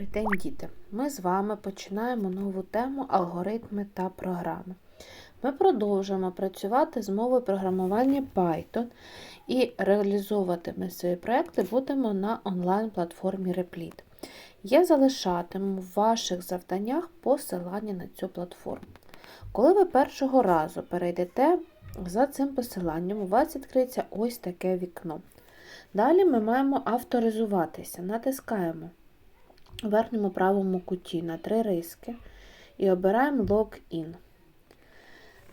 Добрий день, діти! Ми з вами починаємо нову тему алгоритми та програми. Ми продовжуємо працювати з мовою програмування Python і реалізовувати ми свої проекти будемо на онлайн-платформі Replit. Я залишатиму в ваших завданнях посилання на цю платформу. Коли ви першого разу перейдете за цим посиланням, у вас відкриється ось таке вікно. Далі ми маємо авторизуватися. Натискаємо у верхньому правому куті на три риски і обираємо Login.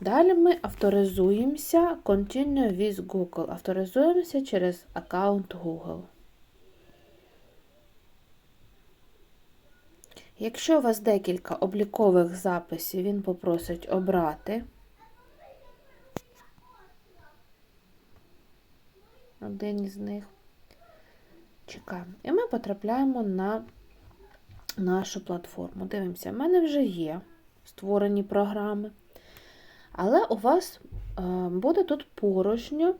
Далі ми авторизуємося Continue with Google. Авторизуємося через аккаунт Google. Якщо у вас декілька облікових записів, він попросить обрати один із них. Чекаємо. І ми потрапляємо на нашу платформу. Дивимося, в мене вже є створені програми. Але у вас е, буде тут порожньо.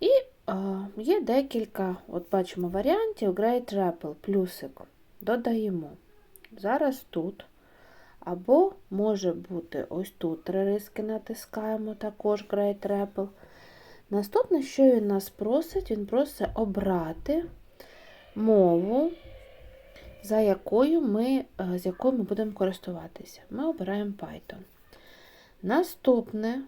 І е, є декілька, от бачимо, варіантів Great Apple, плюсик. Додаємо. Зараз тут. Або може бути ось тут три риски натискаємо, також Great Apple. Наступне, що він нас просить, він просить обрати мову, за якою ми, з якою ми будемо користуватися. Ми обираємо Python. Наступне,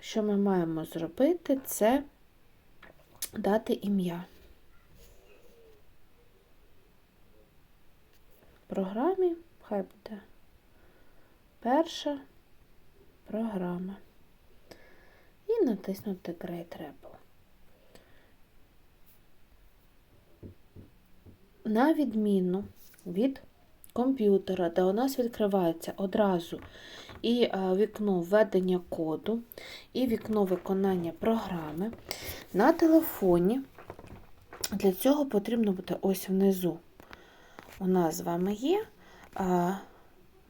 що ми маємо зробити, це дати ім'я. Програмі хай буде перша програма. І натиснути Great Apple. На відміну від комп'ютера, де у нас відкривається одразу і вікно введення коду, і вікно виконання програми, на телефоні для цього потрібно буде ось внизу. У нас з вами є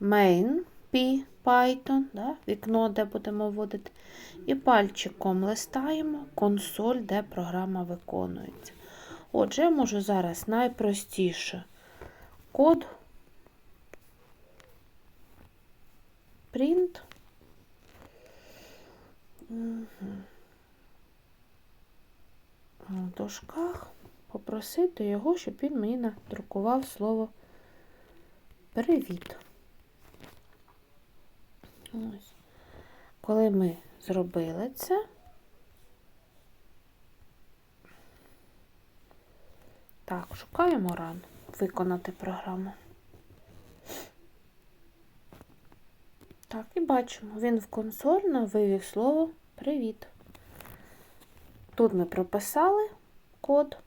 main P Python, да, вікно, де будемо вводити, і пальчиком листаємо консоль, де програма виконується. Отже, я можу зараз найпростіше код print. В дошках попросити його, щоб він мені надрукував слово привіт. Ось. Коли ми зробили це, так, шукаємо ран, виконати програму. Так, і бачимо, він в консоль нам вивів слово Привіт. Тут ми прописали код,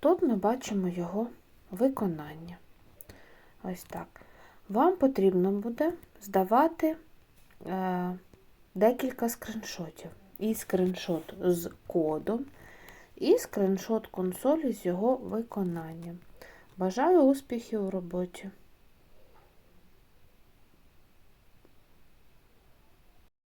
тут ми бачимо його виконання. Ось так. Вам потрібно буде здавати е, декілька скріншотів. І скріншот з кодом, і скріншот консолі з його виконанням. Бажаю успіхів у роботі!